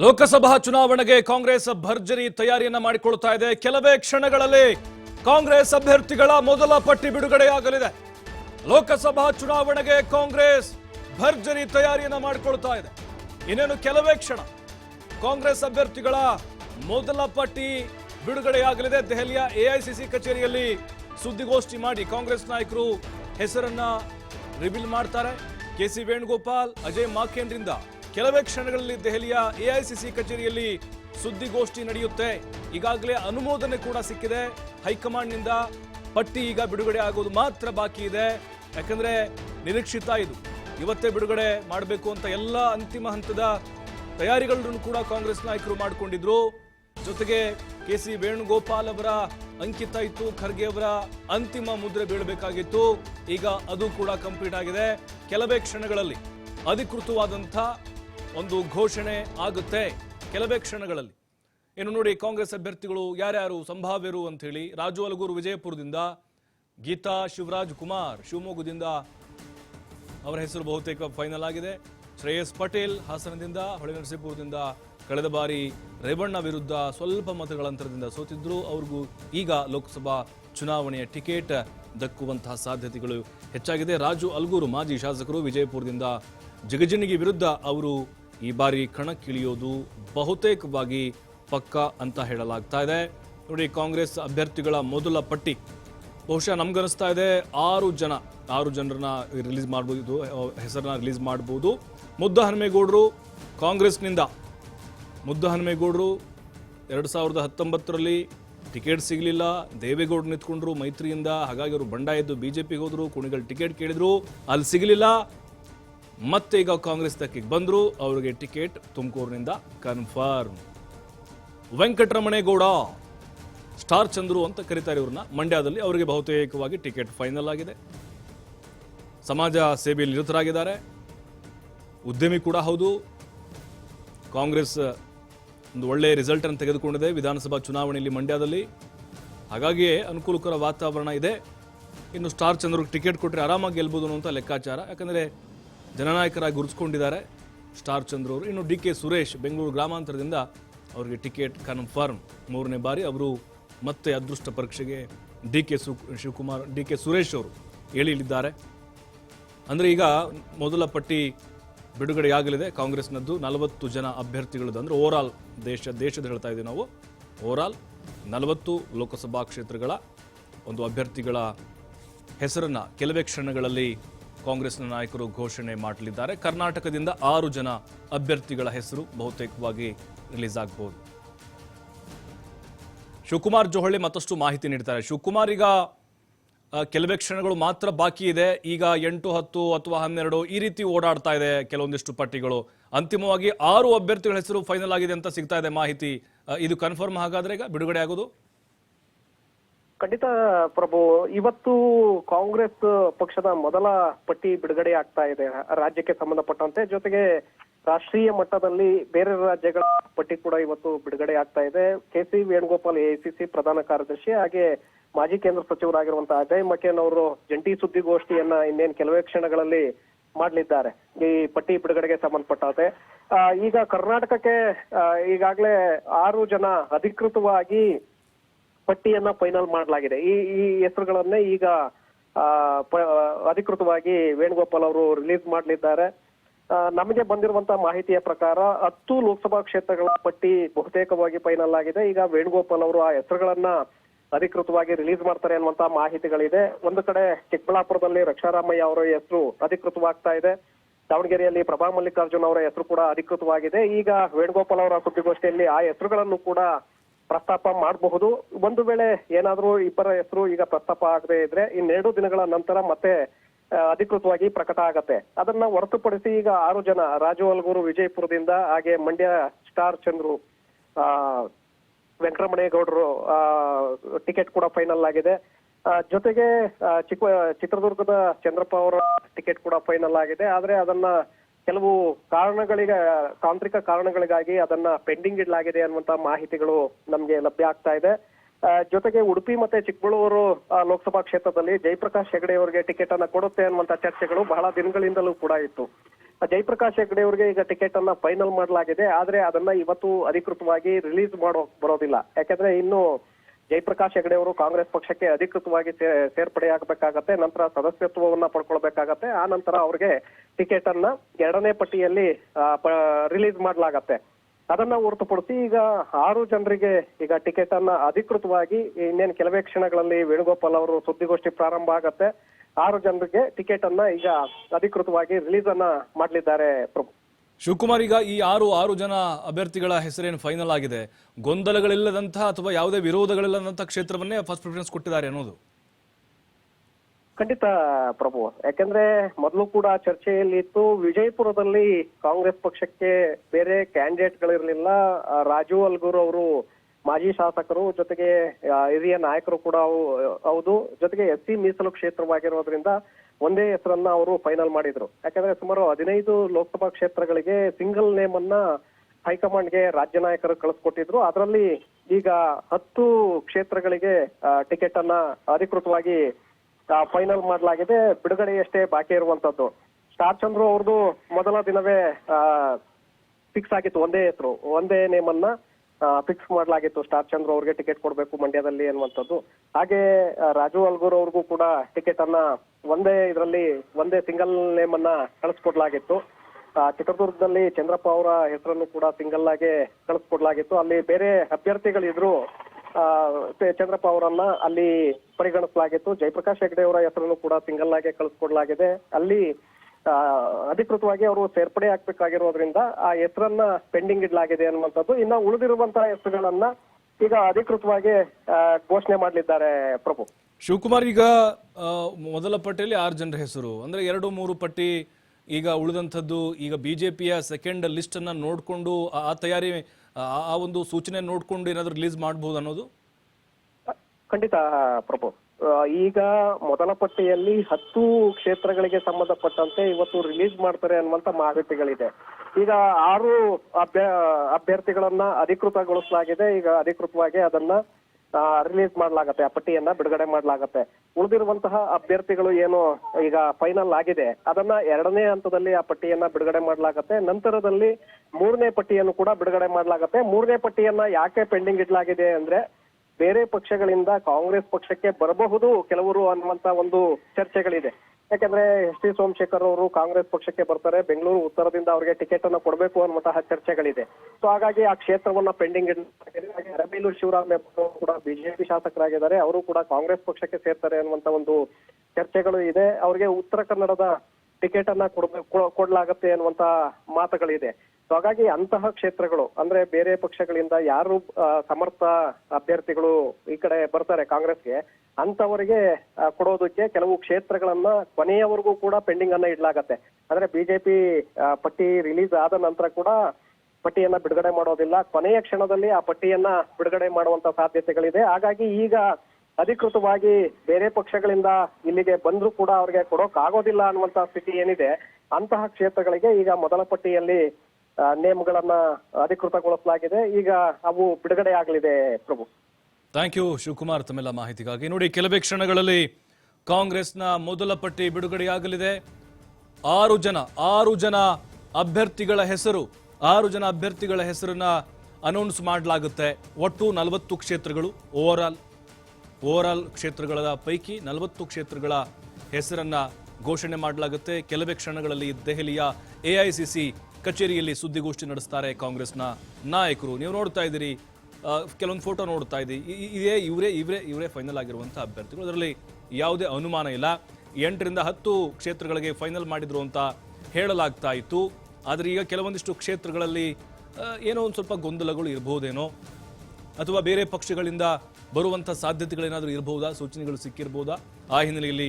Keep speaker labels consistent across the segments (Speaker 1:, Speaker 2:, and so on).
Speaker 1: ಲೋಕಸಭಾ ಚುನಾವಣೆಗೆ ಕಾಂಗ್ರೆಸ್ ಭರ್ಜರಿ ತಯಾರಿಯನ್ನ ಮಾಡಿಕೊಳ್ತಾ ಇದೆ. ಕೆಲವೇ ಕ್ಷಣಗಳಲ್ಲಿ ಕಾಂಗ್ರೆಸ್ ಅಭ್ಯರ್ಥಿಗಳ ಮೊದಲ ಪಟ್ಟಿ ಬಿಡುಗಡೆಯಾಗಲಿದೆ. ಲೋಕಸಭಾ ಚುನಾವಣೆಗೆ ಕಾಂಗ್ರೆಸ್ ಭರ್ಜರಿ ತಯಾರಿಯನ್ನ ಮಾಡಿಕೊಳ್ತಾ ಇದೆ. ಇನ್ನೇನು ಕೆಲವೇ ಕ್ಷಣ ಕಾಂಗ್ರೆಸ್ ಅಭ್ಯರ್ಥಿಗಳ ಮೊದಲ ಪಟ್ಟಿ ಬಿಡುಗಡೆಯಾಗಲಿದೆ. ದೆಹಲಿಯ ಎಐಸಿಸಿ ಕಚೇರಿಯಲ್ಲಿ ಸುದ್ದಿಗೋಷ್ಠಿ ಮಾಡಿ ಕಾಂಗ್ರೆಸ್ ನಾಯಕರು ಹೆಸರನ್ನ ರಿವೀಲ್ ಮಾಡ್ತಾರೆ. ಕೆಸಿ ವೇಣುಗೋಪಾಲ್, ಅಜಯ್ ಮಾಕೇಂದ್ರಿಂದ ಕೆಲವೇ ಕ್ಷಣಗಳಲ್ಲಿ ದೆಹಲಿಯ ಎಐಸಿಸಿ ಕಚೇರಿಯಲ್ಲಿ ಸುದ್ದಿಗೋಷ್ಠಿ ನಡೆಯುತ್ತೆ. ಈಗಾಗಲೇ ಅನುಮೋದನೆ ಕೂಡ ಸಿಕ್ಕಿದೆ. ಹೈಕಮಾಂಡ್ನಿಂದ ಪಟ್ಟಿ ಈಗ ಬಿಡುಗಡೆ ಆಗೋದು ಮಾತ್ರ ಬಾಕಿ ಇದೆ. ಯಾಕಂದ್ರೆ ನಿರೀಕ್ಷಿತ ಇದು. ಇವತ್ತೇ ಬಿಡುಗಡೆ ಮಾಡಬೇಕು ಅಂತ ಎಲ್ಲ ಅಂತಿಮ ಹಂತದ ತಯಾರಿಗಳನ್ನು ಕೂಡ ಕಾಂಗ್ರೆಸ್ ನಾಯಕರು ಮಾಡಿಕೊಂಡಿದ್ರು. ಜೊತೆಗೆ ಕೆ ಸಿ ವೇಣುಗೋಪಾಲ್ ಅವರ ಅಂಕಿತ ಇತ್ತು. ಖರ್ಗೆ ಅವರ ಅಂತಿಮ ಮುದ್ರೆ ಬೀಳಬೇಕಾಗಿತ್ತು. ಈಗ ಅದು ಕೂಡ ಕಂಪ್ಲೀಟ್ ಆಗಿದೆ. ಕೆಲವೇ ಕ್ಷಣಗಳಲ್ಲಿ ಅಧಿಕೃತವಾದಂಥ ಒಂದು ಘೋಷಣೆ ಆಗುತ್ತೆ ಕೆಲವೇ ಕ್ಷಣಗಳಲ್ಲಿ. ಏನು ನೋಡಿ, ಕಾಂಗ್ರೆಸ್ ಅಭ್ಯರ್ಥಿಗಳು ಯಾರ್ಯಾರು ಸಂಭಾವ್ಯರು ಅಂತ ಹೇಳಿ ರಾಜು ಅಲಗೂರು ವಿಜಯಪುರದಿಂದ ಗೀತಾ ಶಿವರಾಜ್ ಕುಮಾರ್, ಶಿವಮೊಗ್ಗದಿಂದ ಅವರ ಹೆಸರು ಬಹುತೇಕ ಫೈನಲ್ ಆಗಿದೆ. ಶ್ರೇಯಸ್ ಪಟೇಲ್ ಹಾಸನದಿಂದ ಹೊಳೆನರಸೀಪುರದಿಂದ ಕಳೆದ ಬಾರಿ ರೇವಣ್ಣ ವಿರುದ್ಧ ಸ್ವಲ್ಪ ಮತಗಳ ಅಂತರದಿಂದ ಸೋತಿದ್ರು. ಅವ್ರಿಗೂ ಈಗ ಲೋಕಸಭಾ ಚುನಾವಣೆಯ ಟಿಕೆಟ್ ದಕ್ಕುವಂತಹ ಸಾಧ್ಯತೆಗಳು ಹೆಚ್ಚಾಗಿದೆ. ರಾಜು ಅಲ್ಗೂರು ಮಾಜಿ ಶಾಸಕರು ವಿಜಯಪುರದಿಂದ ಜಗಜಿನಗಿ ವಿರುದ್ಧ ಅವರು ಈ ಬಾರಿ ಕಣಕ್ಕಿಳಿಯೋದು ಬಹುತೇಕವಾಗಿ ಪಕ್ಕಾ ಅಂತ ಹೇಳಲಾಗ್ತಾ ಇದೆ. ನೋಡಿ, ಕಾಂಗ್ರೆಸ್ ಅಭ್ಯರ್ಥಿಗಳ ಮೊದಲ ಪಟ್ಟಿ. ಬಹುಶಃ ನಮ್ಗನಿಸ್ತಾ ಇದೆ, ಆರು ಜನ, ಆರು ಜನರನ್ನ ರಿಲೀಸ್ ಮಾಡ್ಬೋದು, ಹೆಸರನ್ನ ರಿಲೀಸ್ ಮಾಡ್ಬೋದು. ಮುದ್ದ ಹನುಮೇಗೌಡರು ಕಾಂಗ್ರೆಸ್ನಿಂದ. ಮುದ್ದ ಹನುಮೇಗೌಡರು ಎರಡು ಸಾವಿರದ ಹತ್ತೊಂಬತ್ತರಲ್ಲಿ ಟಿಕೆಟ್ ಸಿಗಲಿಲ್ಲ ದೇವೇಗೌಡ ನಿಂತ್ಕೊಂಡ್ರು ಮೈತ್ರಿಯಿಂದ, ಹಾಗಾಗಿ ಅವರು ಬಂಡ ಎದ್ದು ಬಿಜೆಪಿಗೆ ಹೋದರು ಕುಣಿಗಳು ಟಿಕೆಟ್ ಕೇಳಿದ್ರು, ಅಲ್ಲಿ ಸಿಗಲಿಲ್ಲ. ಮತ್ತೆ ಈಗ ಕಾಂಗ್ರೆಸ್ ತಕ್ಕಿಗೆ ಬಂದರು, ಅವರಿಗೆ ಟಿಕೆಟ್ ತುಮಕೂರಿನಿಂದ ಕನ್ಫರ್ಮ್. ವೆಂಕಟರಮಣೇಗೌಡ, ಸ್ಟಾರ್ ಚಂದ್ರು ಅಂತ ಕರೀತಾರೆ ಇವ್ರನ್ನ. ಮಂಡ್ಯದಲ್ಲಿ ಅವರಿಗೆ ಬಹುತೇಕವಾಗಿ ಟಿಕೆಟ್ ಫೈನಲ್ ಆಗಿದೆ. ಸಮಾಜ ಸೇವೆಯಲ್ಲಿ ನಿರತರಾಗಿದ್ದಾರೆ. ಉದ್ಯಮಿ ಕೂಡ ಹೌದು. ಕಾಂಗ್ರೆಸ್ ಒಂದು ಒಳ್ಳೆಯ ರಿಸಲ್ಟನ್ನು ತೆಗೆದುಕೊಂಡಿದೆ ವಿಧಾನಸಭಾ ಚುನಾವಣೆಯಲ್ಲಿ ಮಂಡ್ಯದಲ್ಲಿ. ಹಾಗಾಗಿಯೇ ಅನುಕೂಲಕರ ವಾತಾವರಣ ಇದೆ. ಇನ್ನು ಸ್ಟಾರ್ ಚಂದ್ರಿಗೆ ಟಿಕೆಟ್ ಕೊಟ್ಟರೆ ಆರಾಮಾಗಿ ಗೆಲ್ಬೋದು ಅನ್ನುವಂಥ ಲೆಕ್ಕಾಚಾರ. ಯಾಕಂದರೆ ಜನನಾಯಕರಾಗಿ ಗುರುತಿಸ್ಕೊಂಡಿದ್ದಾರೆ. ಸ್ಟಾರ್ ಚಂದ್ರ ಅವರು, ಇನ್ನು ಡಿ ಕೆ ಸುರೇಶ್ ಬೆಂಗಳೂರು ಗ್ರಾಮಾಂತರದಿಂದ ಅವರಿಗೆ ಟಿಕೆಟ್ ಕನ್ಫರ್ಮ್. ಮೂರನೇ ಬಾರಿ ಅವರು ಮತ್ತೆ ಅದೃಷ್ಟ ಪರೀಕ್ಷೆಗೆ ಡಿ ಕೆ ಸು, ಶಿವಕುಮಾರ್, ಡಿ ಕೆ ಸುರೇಶ್ ಅವರು ಹೇಳಿಲಿದ್ದಾರೆ ಅಂದರೆ ಈಗ ಮೊದಲ ಪಟ್ಟಿ ಬಿಡುಗಡೆಯಾಗಲಿದೆ. ಕಾಂಗ್ರೆಸ್ನದ್ದು ನಲವತ್ತು ಜನ ಅಭ್ಯರ್ಥಿಗಳದ್ದು. ಅಂದರೆ ಓವರಾಲ್ ದೇಶ, ದೇಶದ ಹೇಳ್ತಾ ಇದ್ದೀವಿ ನಾವು. ಓವರಾಲ್ ನಲವತ್ತು ಲೋಕಸಭಾ ಕ್ಷೇತ್ರಗಳ ಒಂದು ಅಭ್ಯರ್ಥಿಗಳ ಹೆಸರನ್ನು ಕೆಲವೇ ಕ್ಷಣಗಳಲ್ಲಿ ಕಾಂಗ್ರೆಸ್ನ ನಾಯಕರು ಘೋಷಣೆ ಮಾಡಲಿದ್ದಾರೆ. ಕರ್ನಾಟಕದಿಂದ ಆರು ಜನ ಅಭ್ಯರ್ಥಿಗಳ ಹೆಸರು ಬಹುತೇಕವಾಗಿ ರಿಲೀಸ್ ಆಗಬಹುದು ಶಿವಕುಮಾರ್ ಜೋಹಳ್ಳಿ ಮತ್ತಷ್ಟು ಮಾಹಿತಿ ನೀಡ್ತಾರೆ. ಶಿವಕುಮಾರ್, ಈಗ ಕೆಲವೇ ಕ್ಷಣಗಳು ಮಾತ್ರ ಬಾಕಿ ಇದೆ. ಈಗ ಎಂಟು, ಹತ್ತು ಅಥವಾ ಹನ್ನೆರಡು ಈ ರೀತಿ ಓಡಾಡ್ತಾ ಇದೆ ಕೆಲವೊಂದಿಷ್ಟು ಪಟ್ಟಿಗಳು. ಅಂತಿಮವಾಗಿ ಆರು ಅಭ್ಯರ್ಥಿಗಳ ಹೆಸರು ಫೈನಲ್ ಆಗಿದೆ ಅಂತ ಸಿಗ್ತಾ ಇದೆ ಮಾಹಿತಿ. ಇದು ಕನ್ಫರ್ಮ್ ಹಾಗಾದ್ರೆ ಈಗ ಬಿಡುಗಡೆ ಆಗೋದು?
Speaker 2: ಖಂಡಿತ ಪ್ರಭು, ಇವತ್ತು ಕಾಂಗ್ರೆಸ್ ಪಕ್ಷದ ಮೊದಲ ಪಟ್ಟಿ ಬಿಡುಗಡೆ ಆಗ್ತಾ ಇದೆ. ರಾಜ್ಯಕ್ಕೆ ಸಂಬಂಧಪಟ್ಟಂತೆ. ಜೊತೆಗೆ ರಾಷ್ಟ್ರೀಯ ಮಟ್ಟದಲ್ಲಿ ಬೇರೆ ರಾಜ್ಯಗಳ ಪಟ್ಟಿ ಕೂಡ ಇವತ್ತು ಬಿಡುಗಡೆ ಆಗ್ತಾ ಇದೆ. ಕೆ ಸಿ ವೇಣುಗೋಪಾಲ್ ಎಐಸಿಸಿ ಪ್ರಧಾನ ಕಾರ್ಯದರ್ಶಿ ಹಾಗೆ ಮಾಜಿ ಕೇಂದ್ರ ಸಚಿವರಾಗಿರುವಂತಹ ಅಜಯ್ ಮಕೇನ್ ಅವರು ಜಂಟಿ ಸುದ್ದಿಗೋಷ್ಠಿಯನ್ನ ಇನ್ನೇನು ಕೆಲವೇ ಕ್ಷಣಗಳಲ್ಲಿ ಮಾಡಲಿದ್ದಾರೆ. ಈ ಪಟ್ಟಿ ಬಿಡುಗಡೆಗೆ ಸಂಬಂಧಪಟ್ಟಂತೆ. ಈಗ ಕರ್ನಾಟಕಕ್ಕೆ ಈಗಾಗಲೇ ಆರು ಜನ ಅಧಿಕೃತವಾಗಿ ಪಟ್ಟಿಯನ್ನ ಫೈನಲ್ ಮಾಡಲಾಗಿದೆ. ಈ ಈ ಹೆಸರುಗಳನ್ನೇ ಈಗ ಅಧಿಕೃತವಾಗಿ ವೇಣುಗೋಪಾಲ್ ಅವರು ರಿಲೀಸ್ ಮಾಡಲಿದ್ದಾರೆ. ನಮಗೆ ಬಂದಿರುವಂತ ಮಾಹಿತಿಯ ಪ್ರಕಾರ ಹತ್ತು ಲೋಕಸಭಾ ಕ್ಷೇತ್ರಗಳ ಪಟ್ಟಿ ಬಹುತೇಕವಾಗಿ ಫೈನಲ್ ಆಗಿದೆ. ಈಗ ವೇಣುಗೋಪಾಲ್ ಅವರು ಆ ಹೆಸರುಗಳನ್ನ ಅಧಿಕೃತವಾಗಿ ರಿಲೀಸ್ ಮಾಡ್ತಾರೆ ಅನ್ನುವಂತಹ ಮಾಹಿತಿಗಳಿದೆ. ಒಂದು ಕಡೆ ಚಿಕ್ಕಬಳ್ಳಾಪುರದಲ್ಲಿ ರಕ್ಷಾರಾಮಯ್ಯ ಅವರ ಹೆಸರು ಅಧಿಕೃತವಾಗ್ತಾ ಇದೆ. ದಾವಣಗೆರೆಯಲ್ಲಿ ಪ್ರಭಾ ಮಲ್ಲಿಕಾರ್ಜುನ್ ಅವರ ಹೆಸರು ಕೂಡ ಅಧಿಕೃತವಾಗಿದೆ. ಈಗ ವೇಣುಗೋಪಾಲ್ ಅವರ ಸುದ್ದಿಗೋಷ್ಠಿಯಲ್ಲಿ ಆ ಹೆಸರುಗಳನ್ನು ಕೂಡ ಪ್ರಸ್ತಾಪ ಮಾಡಬಹುದು. ಒಂದು ವೇಳೆ ಏನಾದರೂ ಇಬ್ಬರ ಹೆಸರು ಈಗ ಪ್ರಸ್ತಾಪ ಆಗದೆ ಇದ್ರೆ ಇನ್ನೆರಡು ದಿನಗಳ ನಂತರ ಮತ್ತೆ ಅಧಿಕೃತವಾಗಿ ಪ್ರಕಟ ಆಗತ್ತೆ. ಅದನ್ನ ಹೊರತುಪಡಿಸಿ ಈಗ ಆರು ಜನ, ರಾಜು ಅಲ್ಗೂರು ವಿಜಯಪುರದಿಂದ ಹಾಗೆ ಮಂಡ್ಯ ಸ್ಟಾರ್ ಚಂದ್ರು, ಆ, ವೆಂಕಟರಮಣೇಗೌಡರು ಟಿಕೆಟ್ ಕೂಡ ಫೈನಲ್ ಆಗಿದೆ. ಜೊತೆಗೆ ಚಿಕ್ಕ, ಚಿತ್ರದುರ್ಗದ ಚಂದ್ರಪ್ಪ ಅವರ ಟಿಕೆಟ್ ಕೂಡ ಫೈನಲ್ ಆಗಿದೆ. ಆದ್ರೆ ಅದನ್ನ ಕೆಲವು ಕಾರಣಗಳಿಗೆ, ತಾಂತ್ರಿಕ ಕಾರಣಗಳಿಗಾಗಿ ಅದನ್ನ ಪೆಂಡಿಂಗ್ ಇಡಲಾಗಿದೆ ಅನ್ನುವಂತ ಮಾಹಿತಿಗಳು ನಮ್ಗೆ ಲಭ್ಯ ಆಗ್ತಾ ಇದೆ. ಜೊತೆಗೆ ಉಡುಪಿ ಮತ್ತೆ ಚಿಕ್ಕಬಳ್ಳೂರು ಲೋಕಸಭಾ ಕ್ಷೇತ್ರದಲ್ಲಿ ಜಯಪ್ರಕಾಶ್ ಹೆಗಡೆ ಅವರಿಗೆ ಟಿಕೆಟ್ ಅನ್ನ ಕೊಡುತ್ತೆ ಅನ್ನುವಂತ ಚರ್ಚೆಗಳು ಬಹಳ ದಿನಗಳಿಂದಲೂ ಕೂಡ ಇತ್ತು. ಜಯಪ್ರಕಾಶ್ ಹೆಗಡೆ ಅವರಿಗೆ ಈಗ ಟಿಕೆಟ್ ಅನ್ನ ಫೈನಲ್ ಮಾಡಲಾಗಿದೆ, ಆದ್ರೆ ಅದನ್ನ ಇವತ್ತು ಅಧಿಕೃತವಾಗಿ ರಿಲೀಸ್ ಮಾಡೋ, ಬರೋದಿಲ್ಲ. ಯಾಕಂದ್ರೆ ಇನ್ನು ಜಯಪ್ರಕಾಶ್ ಹೆಗಡೆ ಅವರು ಕಾಂಗ್ರೆಸ್ ಪಕ್ಷಕ್ಕೆ ಅಧಿಕೃತವಾಗಿ ಸೇರ್ಪಡೆ ಸೇರ್ಪಡೆಯಾಗಬೇಕಾಗತ್ತೆ ನಂತರ ಸದಸ್ಯತ್ವವನ್ನ ಪಡ್ಕೊಳ್ಬೇಕಾಗತ್ತೆ, ಆ ನಂತರ ಅವ್ರಿಗೆ ಟಿಕೆಟ್ ಅನ್ನ ಎರಡನೇ ಪಟ್ಟಿಯಲ್ಲಿ ರಿಲೀಸ್ ಮಾಡಲಾಗತ್ತೆ. ಅದನ್ನ ಹೊರತುಪಡಿಸಿ ಈಗ ಆರು ಜನರಿಗೆ ಈಗ ಟಿಕೆಟ್ ಅನ್ನ ಅಧಿಕೃತವಾಗಿ ಇನ್ನೇನು ಕೆಲವೇ ಕ್ಷಣಗಳಲ್ಲಿ ವೇಣುಗೋಪಾಲ್ ಅವರು ಸುದ್ದಿಗೋಷ್ಠಿ ಪ್ರಾರಂಭ ಆಗತ್ತೆ. ಆರು ಜನರಿಗೆ ಟಿಕೆಟ್ ಅನ್ನ ಈಗ ಅಧಿಕೃತವಾಗಿ ರಿಲೀಸ್ ಅನ್ನ ಮಾಡಲಿದ್ದಾರೆ ಪ್ರಭು.
Speaker 1: ಶಿವಕುಮಾರ್ ಈಗ ಈ ಆರು ಆರು ಜನ ಅಭ್ಯರ್ಥಿಗಳ ಹೆಸರೇನು ಫೈನಲ್ ಆಗಿದೆ? ಗೊಂದಲಗಳಿಲ್ಲದಂತಹ ಅಥವಾ ಯಾವುದೇ ವಿರೋಧಗಳಿಲ್ಲದಂತಹ ಕ್ಷೇತ್ರವನ್ನೇ ಫಸ್ಟ್ ಪ್ರಿಫರೆನ್ಸ್ ಕೊಟ್ಟಿದ್ದಾರೆ ಅನ್ನೋದು?
Speaker 2: ಖಂಡಿತ ಪ್ರಭು. ಯಾಕಂದ್ರೆ ಮೊದಲು ಕೂಡ ಚರ್ಚೆಯಲ್ಲಿ ಇತ್ತು, ವಿಜಯಪುರದಲ್ಲಿ ಕಾಂಗ್ರೆಸ್ ಪಕ್ಷಕ್ಕೆ ಬೇರೆ ಕ್ಯಾಂಡಿಡೇಟ್ ಗಳಿರ್ಲಿಲ್ಲ ರಾಜು ಅಲ್ಗೂರ್ ಅವರು ಮಾಜಿ ಶಾಸಕರು, ಜೊತೆಗೆ ಹಿರಿಯ ನಾಯಕರು ಕೂಡ ಹೌದು. ಜೊತೆಗೆ ಎಸ್ ಸಿ ಮೀಸಲು ಕ್ಷೇತ್ರವಾಗಿರೋದ್ರಿಂದ ಒಂದೇ ಹೆಸರನ್ನ ಅವರು ಫೈನಲ್ ಮಾಡಿದ್ರು. ಯಾಕಂದ್ರೆ ಸುಮಾರು ಹದಿನೈದು ಲೋಕಸಭಾ ಕ್ಷೇತ್ರಗಳಿಗೆ ಸಿಂಗಲ್ ನೇಮ್ ಅನ್ನ ಹೈಕಮಾಂಡ್ಗೆ ರಾಜ್ಯ ನಾಯಕರು ಕಳಿಸ್ಕೊಟ್ಟಿದ್ರು. ಅದರಲ್ಲಿ ಈಗ ಹತ್ತು ಕ್ಷೇತ್ರಗಳಿಗೆ ಟಿಕೆಟ್ ಅನ್ನ ಅಧಿಕೃತವಾಗಿ ಫೈನಲ್ ಮಾಡಲಾಗಿದೆ. ಬಿಡುಗಡೆಯಷ್ಟೇ ಬಾಕಿ ಇರುವಂತದ್ದು. ಸ್ಟಾರ್ ಚಂದ್ರು ಅವ್ರದ್ದು ಮೊದಲ ದಿನವೇ ಫಿಕ್ಸ್ ಆಗಿತ್ತು. ಒಂದೇ ಹೆಸರು, ಒಂದೇ ನೇಮ್ ಅನ್ನ. ಫಿಕ್ಸ್ ಮಾಡಲಾಗಿತ್ತು. ಸ್ಟಾರ್ ಚಂದ್ರ ಅವ್ರಿಗೆ ಟಿಕೆಟ್ ಕೊಡಬೇಕು ಮಂಡ್ಯದಲ್ಲಿ ಅನ್ನುವಂಥದ್ದು. ಹಾಗೆ ರಾಜು ಅಲ್ಗೂರ್ ಅವ್ರಿಗೂ ಕೂಡ ಟಿಕೆಟ್ ಅನ್ನ ಒಂದೇ ಇದರಲ್ಲಿ, ಒಂದೇ ಸಿಂಗಲ್ ನೇಮ್ ಅನ್ನ ಕಳಿಸ್ಕೊಡ್ಲಾಗಿತ್ತು. ಚಿತ್ರದುರ್ಗದಲ್ಲಿ ಚಂದ್ರಪ್ಪ ಅವರ ಹೆಸರನ್ನು ಕೂಡ ಸಿಂಗಲ್ ಆಗಿ ಕಳಿಸ್ಕೊಡ್ಲಾಗಿತ್ತು. ಅಲ್ಲಿ ಬೇರೆ ಅಭ್ಯರ್ಥಿಗಳಿದ್ರು ಚಂದ್ರಪ್ಪ ಅವರನ್ನ ಅಲ್ಲಿ ಪರಿಗಣಿಸಲಾಗಿತ್ತು. ಜಯಪ್ರಕಾಶ್ ಹೆಗ್ಡೆ ಅವರ ಹೆಸರನ್ನು ಕೂಡ ಸಿಂಗಲ್ ಆಗಿ ಕಳಿಸ್ಕೊಡ್ಲಾಗಿದೆ. ಅಲ್ಲಿ ಅಧಿಕೃತವಾಗಿ ಅವರು ಸೇರ್ಪಡೆ ಆಗ್ಬೇಕಾಗಿರೋದ್ರಿಂದ ಆ ಹೆಸರನ್ನ ಪೆಂಡಿಂಗ್ ಇಡಲಾಗಿದೆ ಅನ್ನುವಂಥದ್ದು. ಇನ್ನ ಉಳಿದಿರುವಂತಹ ಹೆಸರುಗಳನ್ನ ಈಗ ಅಧಿಕೃತವಾಗಿ ಘೋಷಣೆ ಮಾಡಲಿದ್ದಾರೆ ಪ್ರಭು.
Speaker 1: ಶಿವಕುಮಾರ್ ಈಗ ಮೊದಲ ಪಟ್ಟಿಯಲ್ಲಿ ಆರು ಜನರ ಹೆಸರು. ಅಂದ್ರೆ ಎರಡು ಮೂರು ಪಟ್ಟಿ ಈಗ ಉಳಿದಂಥದ್ದು ಈಗ ಬಿಜೆಪಿಯ ಸೆಕೆಂಡ್ ಲಿಸ್ಟ್ ಅನ್ನ ನೋಡಿಕೊಂಡು ಆ ತಯಾರಿ ಆ ಒಂದು ಸೂಚನೆ ನೋಡಿಕೊಂಡು ಏನಾದರೂ ರಿಲೀಸ್ ಮಾಡಬಹುದು ಅನ್ನೋದು?
Speaker 2: ಖಂಡಿತ ಪ್ರಭು. ಈಗ ಮೊದಲ ಪಟ್ಟಿಯಲ್ಲಿ ಹತ್ತು ಕ್ಷೇತ್ರಗಳಿಗೆ ಸಂಬಂಧಪಟ್ಟಂತೆ ಇವತ್ತು ರಿಲೀಸ್ ಮಾಡ್ತಾರೆ ಅನ್ನುವಂತ ಮಾಹಿತಿಗಳಿದೆ. ಈಗ ಆರು ಅಭ್ಯ, ಅಭ್ಯರ್ಥಿಗಳನ್ನ ಅಧಿಕೃತಗೊಳಿಸಲಾಗಿದೆ. ಈಗ ಅಧಿಕೃತವಾಗಿ ಅದನ್ನ ರಿಲೀಸ್ ಮಾಡಲಾಗತ್ತೆ. ಆ ಪಟ್ಟಿಯನ್ನ ಬಿಡುಗಡೆ ಮಾಡಲಾಗತ್ತೆ. ಉಳಿದಿರುವಂತಹ ಅಭ್ಯರ್ಥಿಗಳು ಏನು ಈಗ ಫೈನಲ್ ಆಗಿದೆ, ಅದನ್ನ ಎರಡನೇ ಹಂತದಲ್ಲಿ ಆ ಪಟ್ಟಿಯನ್ನ ಬಿಡುಗಡೆ ಮಾಡಲಾಗತ್ತೆ. ನಂತರದಲ್ಲಿ ಮೂರನೇ ಪಟ್ಟಿಯನ್ನು ಕೂಡ ಬಿಡುಗಡೆ ಮಾಡಲಾಗತ್ತೆ. ಮೂರನೇ ಪಟ್ಟಿಯನ್ನ ಯಾಕೆ ಪೆಂಡಿಂಗ್ ಇಡಲಾಗಿದೆ ಅಂದ್ರೆ ಬೇರೆ ಪಕ್ಷಗಳಿಂದ ಕಾಂಗ್ರೆಸ್ ಪಕ್ಷಕ್ಕೆ ಬರಬಹುದು ಕೆಲವರು ಅನ್ನುವಂತ ಒಂದು ಚರ್ಚೆಗಳಿದೆ. ಯಾಕಂದ್ರೆ ಎಸ್ ಟಿ ಸೋಮಶೇಖರ್ ಅವರು ಕಾಂಗ್ರೆಸ್ ಪಕ್ಷಕ್ಕೆ ಬರ್ತಾರೆ, ಬೆಂಗಳೂರು ಉತ್ತರದಿಂದ ಅವರಿಗೆ ಟಿಕೆಟ್ ಅನ್ನು ಕೊಡಬೇಕು ಅನ್ನುವಂತಹ ಚರ್ಚೆಗಳಿದೆ. ಸೊ ಹಾಗಾಗಿ ಆ ಕ್ಷೇತ್ರವನ್ನ ಪೆಂಡಿಂಗ್ ಅರಬೇಲೂರು ಶಿವರಾಮ್ ಅವರು ಕೂಡ ಬಿಜೆಪಿ ಶಾಸಕರಾಗಿದ್ದಾರೆ. ಅವರು ಕೂಡ ಕಾಂಗ್ರೆಸ್ ಪಕ್ಷಕ್ಕೆ ಸೇರ್ತಾರೆ ಅನ್ನುವಂತ ಒಂದು ಚರ್ಚೆಗಳು ಇದೆ. ಅವರಿಗೆ ಉತ್ತರ ಕನ್ನಡದ ಟಿಕೆಟ್ ಅನ್ನ ಕೊಡ್ಬೇಕು, ಕೊಡ್ಲಾಗತ್ತೆ ಅನ್ನುವಂತ ಮಾತುಗಳಿದೆ. ಸೊ ಹಾಗಾಗಿ ಅಂತಹ ಕ್ಷೇತ್ರಗಳು, ಅಂದ್ರೆ ಬೇರೆ ಪಕ್ಷಗಳಿಂದ ಯಾರು ಸಮರ್ಥ ಅಭ್ಯರ್ಥಿಗಳು ಈ ಕಡೆ ಬರ್ತಾರೆ ಕಾಂಗ್ರೆಸ್ಗೆ ಅಂತವರಿಗೆ ಕೊಡೋದಕ್ಕೆ ಕೆಲವು ಕ್ಷೇತ್ರಗಳನ್ನ ಕೊನೆಯವರೆಗೂ ಕೂಡ ಪೆಂಡಿಂಗ್ ಅನ್ನ ಇಡ್ಲಾಗತ್ತೆ. ಅಂದ್ರೆ ಬಿಜೆಪಿ ಪಟ್ಟಿ ರಿಲೀಸ್ ಆದ ನಂತರ ಕೂಡ ಪಟ್ಟಿಯನ್ನ ಬಿಡುಗಡೆ ಮಾಡೋದಿಲ್ಲ. ಕೊನೆಯ ಕ್ಷಣದಲ್ಲಿ ಆ ಪಟ್ಟಿಯನ್ನ ಬಿಡುಗಡೆ ಮಾಡುವಂತ ಸಾಧ್ಯತೆಗಳಿದೆ. ಹಾಗಾಗಿ ಈಗ ಅಧಿಕೃತವಾಗಿ ಬೇರೆ ಪಕ್ಷಗಳಿಂದ ಇಲ್ಲಿಗೆ ಬಂದ್ರೂ ಕೂಡ ಅವ್ರಿಗೆ ಕೊಡೋಕ್ ಆಗೋದಿಲ್ಲ ಅನ್ನುವಂತ ಸ್ಥಿತಿ ಏನಿದೆ, ಅಂತಹ ಕ್ಷೇತ್ರಗಳಿಗೆ ಈಗ ಮೊದಲ ಪಟ್ಟಿಯಲ್ಲಿ ನೇಮ್ಗಳನ್ನ ಅಧಿಕೃತಗೊಳಿಸಲಾಗಿದೆ. ಈಗ ಅವು ಬಿಡುಗಡೆ ಆಗಲಿದೆ ಪ್ರಭು.
Speaker 1: ಥ್ಯಾಂಕ್ ಯು ಶಿವಕುಮಾರ್, ತಮ್ಮೆಲ್ಲ ಮಾಹಿತಿಗಾಗಿ. ನೋಡಿ, ಕೆಲವೇ ಕ್ಷಣಗಳಲ್ಲಿ ಕಾಂಗ್ರೆಸ್ನ ಮೊದಲ ಪಟ್ಟಿ ಬಿಡುಗಡೆಯಾಗಲಿದೆ ಆರು ಜನ ಆರು ಜನ ಅಭ್ಯರ್ಥಿಗಳ ಹೆಸರು, ಆರು ಜನ ಅಭ್ಯರ್ಥಿಗಳ ಹೆಸರನ್ನ ಅನೌನ್ಸ್ ಮಾಡಲಾಗುತ್ತೆ. ಒಟ್ಟು ನಲವತ್ತು ಕ್ಷೇತ್ರಗಳು ಓವರ್ ಆಲ್ ಆಲ್ ಕ್ಷೇತ್ರಗಳ ಪೈಕಿ ನಲವತ್ತು ಕ್ಷೇತ್ರಗಳ ಹೆಸರನ್ನ ಘೋಷಣೆ ಮಾಡಲಾಗುತ್ತೆ. ಕೆಲವೇ ಕ್ಷಣಗಳಲ್ಲಿ ದೆಹಲಿಯ ಎಐಸಿಸಿ ಕಚೇರಿಯಲ್ಲಿ ಸುದ್ದಿಗೋಷ್ಠಿ ನಡೆಸ್ತಾರೆ ಕಾಂಗ್ರೆಸ್ನ ನಾಯಕರು. ನೀವು ನೋಡ್ತಾ ಇದ್ದೀರಿ ಕೆಲವೊಂದು ಫೋಟೋ ನೋಡ್ತಾ ಇದ್ದೀವಿ ಇದೇ ಇವರೇ ಇವರೇ ಇವರೇ ಫೈನಲ್ ಆಗಿರುವಂಥ ಅಭ್ಯರ್ಥಿಗಳು. ಅದರಲ್ಲಿ ಯಾವುದೇ ಅನುಮಾನ ಇಲ್ಲ. ಎಂಟರಿಂದ ಹತ್ತು ಕ್ಷೇತ್ರಗಳಿಗೆ ಫೈನಲ್ ಮಾಡಿದ್ರು ಅಂತ ಹೇಳಲಾಗ್ತಾ ಇತ್ತು. ಆದರೆ ಈಗ ಕೆಲವೊಂದಿಷ್ಟು ಕ್ಷೇತ್ರಗಳಲ್ಲಿ ಏನೋ ಒಂದು ಸ್ವಲ್ಪ ಗೊಂದಲಗಳು ಇರಬಹುದೇನೋ ಅಥವಾ ಬೇರೆ ಪಕ್ಷಗಳಿಂದ ಬರುವಂಥ ಸಾಧ್ಯತೆಗಳೇನಾದರೂ ಇರಬಹುದಾ ಸೂಚನೆಗಳು ಸಿಕ್ಕಿರಬಹುದಾ ಆ ಹಿನ್ನೆಲೆಯಲ್ಲಿ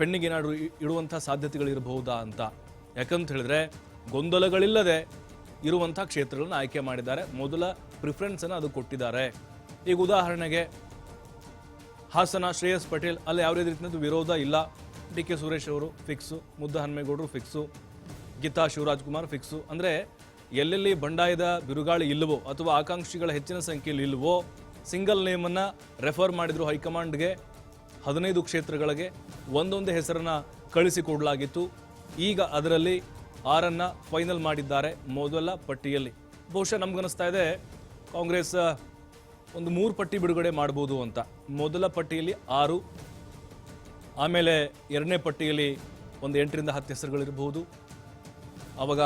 Speaker 1: ಪೆಣ್ಣಿಗೆ ಏನಾದರೂ ಇಡುವಂಥ ಸಾಧ್ಯತೆಗಳು ಇರಬಹುದಾ ಅಂತ. ಯಾಕಂತ ಹೇಳಿದ್ರೆ ಗೊಂದಲಗಳಿಲ್ಲದೆ ಇರುವಂಥ ಕ್ಷೇತ್ರಗಳನ್ನು ಆಯ್ಕೆ ಮಾಡಿದ್ದಾರೆ. ಮೊದಲ ಪ್ರಿಫರೆನ್ಸ್ ಅನ್ನು ಅದು ಕೊಟ್ಟಿದ್ದಾರೆ. ಈಗ ಉದಾಹರಣೆಗೆ ಹಾಸನ ಶ್ರೇಯಸ್ ಪಟೇಲ್, ಅಲ್ಲಿ ಯಾವುದೇ ರೀತಿಯದ್ದು ವಿರೋಧ ಇಲ್ಲ. ಡಿ ಕೆ ಸುರೇಶ್ ಅವರು fix Mudda Hanumegowda fix Geetha Shivarajkumar fix ಅಂದರೆ ಎಲ್ಲೆಲ್ಲಿ ಬಂಡಾಯದ ಬಿರುಗಾಳಿ ಇಲ್ಲವೋ ಅಥವಾ ಆಕಾಂಕ್ಷಿಗಳ ಹೆಚ್ಚಿನ ಸಂಖ್ಯೆಯಲ್ಲಿ ಇಲ್ಲವೋ ಸಿಂಗಲ್ ನೇಮನ್ನು ರೆಫರ್ ಮಾಡಿದರು ಹೈಕಮಾಂಡ್ಗೆ ಹದಿನೈದು ಕ್ಷೇತ್ರಗಳಿಗೆ ಒಂದೊಂದು ಹೆಸರನ್ನು ಕಳಿಸಿಕೊಡಲಾಗಿತ್ತು ಈಗ ಅದರಲ್ಲಿ ಆರನ್ನ ಫೈನಲ್ ಮಾಡಿದ್ದಾರೆ ಮೊದಲ ಪಟ್ಟಿಯಲ್ಲಿ. ಬಹುಶಃ ನಮ್ಗನಿಸ್ತಾ ಇದೆ, ಕಾಂಗ್ರೆಸ್ ಒಂದು ಮೂರು ಪಟ್ಟಿ ಬಿಡುಗಡೆ ಮಾಡ್ಬೋದು ಅಂತ. ಮೊದಲ ಪಟ್ಟಿಯಲ್ಲಿ ಆರು, ಆಮೇಲೆ ಎರಡನೇ ಪಟ್ಟಿಯಲ್ಲಿ ಒಂದು ಎಂಟರಿಂದ ಹತ್ತು ಹೆಸರುಗಳಿರ್ಬೋದು. ಅವಾಗ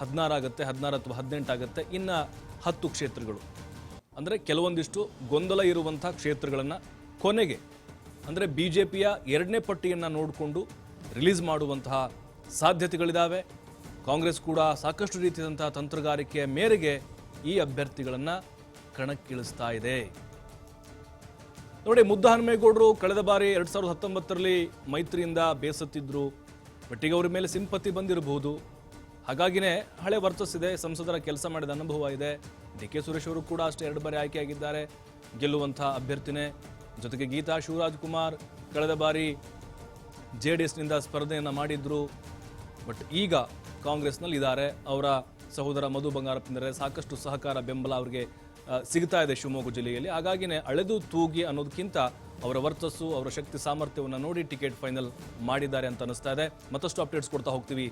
Speaker 1: ಹದಿನಾರು ಆಗುತ್ತೆ, ಹದಿನಾರು ಅಥವಾ ಹದಿನೆಂಟು ಆಗುತ್ತೆ, ಇನ್ನು ಹತ್ತು ಕ್ಷೇತ್ರಗಳು. ಅಂದರೆ ಕೆಲವೊಂದಿಷ್ಟು ಗೊಂದಲ ಇರುವಂಥ ಕ್ಷೇತ್ರಗಳನ್ನು ಕೊನೆಗೆ, ಅಂದರೆ ಬಿ ಜೆ ಪಿಯ ಎರಡನೇ ಪಟ್ಟಿಯನ್ನು ನೋಡಿಕೊಂಡು ರಿಲೀಸ್ ಮಾಡುವಂತಹ ಸಾಧ್ಯತೆಗಳಿದ್ದಾವೆ ಕಾಂಗ್ರೆಸ್ ಕೂಡ ಸಾಕಷ್ಟು ರೀತಿಯಾದಂತಹ ತಂತ್ರಗಾರಿಕೆಯ ಮೇರೆಗೆ ಈ ಅಭ್ಯರ್ಥಿಗಳನ್ನು ಕಣಕ್ಕಿಳಿಸ್ತಾ ಇದೆ. ನೋಡಿ ಮುದ್ದಹನುಮೇಗೌಡರು ಕಳೆದ ಬಾರಿ ಎರಡ್ ಸಾವಿರದ ಹತ್ತೊಂಬತ್ತರಲ್ಲಿ ಮೈತ್ರಿಯಿಂದ ಬೇಸತ್ತಿದ್ರು. ಒಟ್ಟಿಗೆ ಅವರ ಮೇಲೆ ಸಿಂಪತಿ ಬಂದಿರಬಹುದು. ಹಾಗಾಗಿನೇ ಹಳೆ ವರ್ತಿಸಿದೆ ಸಂಸದರ ಕೆಲಸ ಮಾಡಿದ ಅನುಭವ ಇದೆ. ಡಿ ಕೆ ಸುರೇಶ್ ಅವರು ಕೂಡ ಅಷ್ಟೇ ಎರಡು ಬಾರಿ ಆಯ್ಕೆಯಾಗಿದ್ದಾರೆ. ಗೆಲ್ಲುವಂಥ ಅಭ್ಯರ್ಥಿನೇ. ಜೊತೆಗೆ ಗೀತಾ ಶಿವರಾಜ್ ಕುಮಾರ್ ಕಳೆದ ಬಾರಿ ಜೆ ಡಿ ಎಸ್ನಿಂದ ಸ್ಪರ್ಧೆಯನ್ನು ಮಾಡಿದ್ರು. ಬಟ್ ಈಗ ಕಾಂಗ್ರೆಸ್ನಲ್ಲಿ ಇದ್ದಾರೆ. ಅವರ ಸಹೋದರ ಮಧು ಬಂಗಾರಪ್ಪಂದರೆ ಸಾಕಷ್ಟು ಸಹಕಾರ ಬೆಂಬಲ ಅವರಿಗೆ ಸಿಗ್ತಾ ಇದೆ ಶಿವಮೊಗ್ಗ ಜಿಲ್ಲೆಯಲ್ಲಿ. ಹಾಗಾಗಿನೇ ಅಳೆದು ತೂಗಿ ಅನ್ನೋದಕ್ಕಿಂತ ಅವರ ವರ್ತಸ್ಸು ಅವರ ಶಕ್ತಿ ಸಾಮರ್ಥ್ಯವನ್ನು ನೋಡಿ ಟಿಕೆಟ್ ಫೈನಲ್ ಮಾಡಿದ್ದಾರೆ ಅಂತ ಅನಿಸ್ತಾ ಇದೆ. ಮತ್ತಷ್ಟು ಅಪ್ಡೇಟ್ಸ್ ಕೊಡ್ತಾ ಹೋಗ್ತೀವಿ.